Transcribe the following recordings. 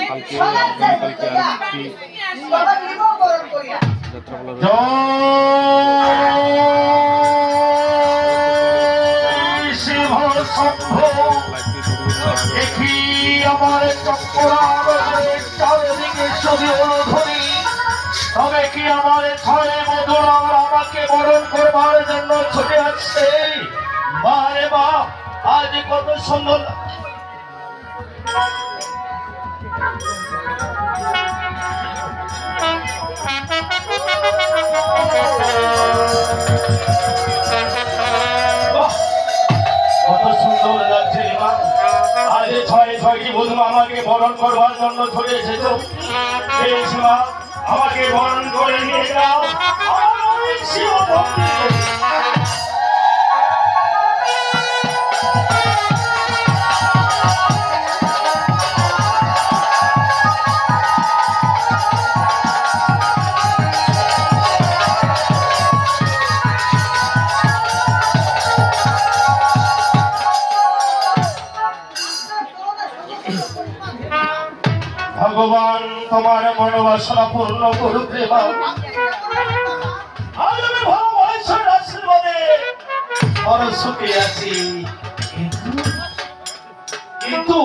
কালকে আগামীকালকে আরেকটি যাত্রা আমার চারিদিকে ছবি ধরি তবে কি আমার ছয় মধুর আমার আমাকে বরণ করবার জন্য ছুটে আসছে। আজ কত সুন্দর কত সুন্দর লাগছে রে মা আজ ছয় ছয়টি বধূ আমাকে বরণ করবার জন্য ছুটে এসেছ আমাকে বরণ করে নিয়ে যাও। শিব ভগবান, তোমার মনোবাসনা পূর্ণ করুক রে মা। আজ আমি ভগবানের আশীর্বাদে বড় সুখে আছি। কিন্তু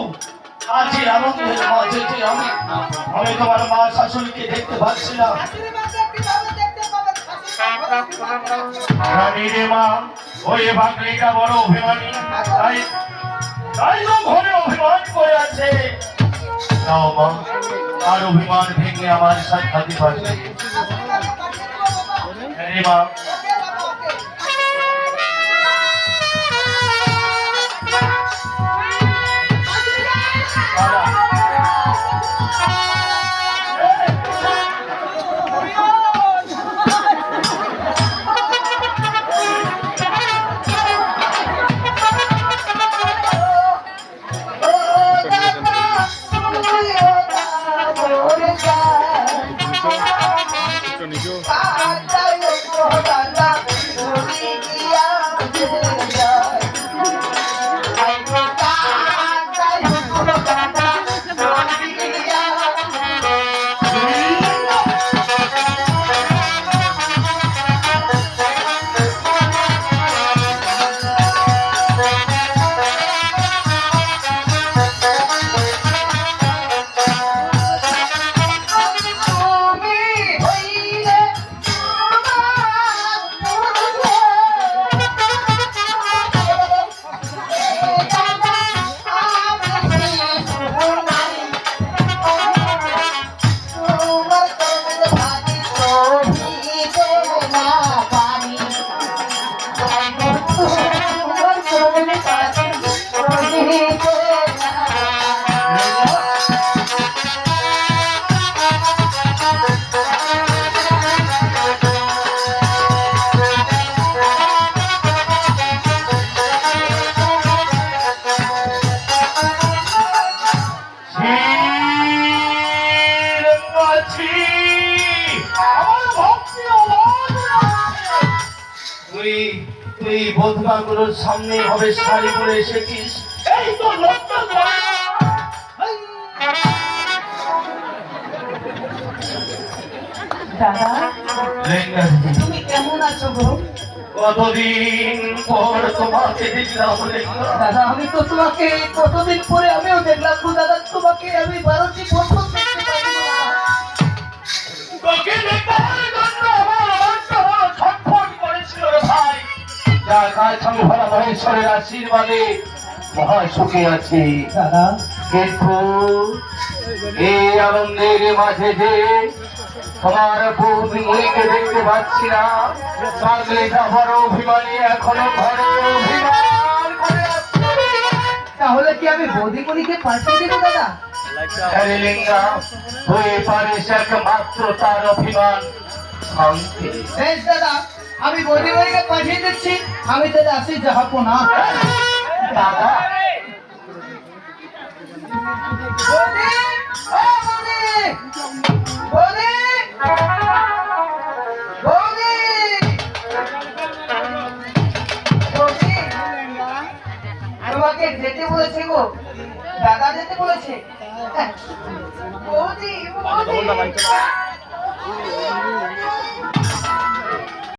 আমি তোমার মা দেখতে রানী রে মা, ওই বড় অভিমানী। তাই তাই তো ঘরে অভিমান করে আছে। নাও মা আর অভিমান ভেঙে আমার সাক্ষাৎ পারবে হ্যাঁ মা শ্রীরঙ্গাছি আমার ভক্তি অবাধ তুই তুই বধুমাগুলোর সামনে হবে শাড়ি পরে এসেছিস। এই তো তুমি কেমন আছো গো? কতদিন পর তোমাকে দেখলাম দাদা আমি তো তোমাকে কতদিন পরে আমিও দেখলাম দাদা তোমাকে আমি বারোটি প্রথম মহেশ্বরের আশীর্বাদে মহা সুখে আছি। কিন্তু এই আনন্দের মাঝে যে তোমার বৌদি মুড়িকে দেখতে পাচ্ছি না অভিমানী এখনও ঘরে অভিমান তাহলে কি আমি বৌদিমণিকে পাঠিয়ে দেবো দাদা? তার অভিমান বেশ দাদা আমি পাঠিয়ে দিচ্ছি আমি তাহলে আসি যাহাবো না দাদা তোমাকে যেতে বলেছে গো দাদা যেতে বলেছে। বৌদি বৌদি।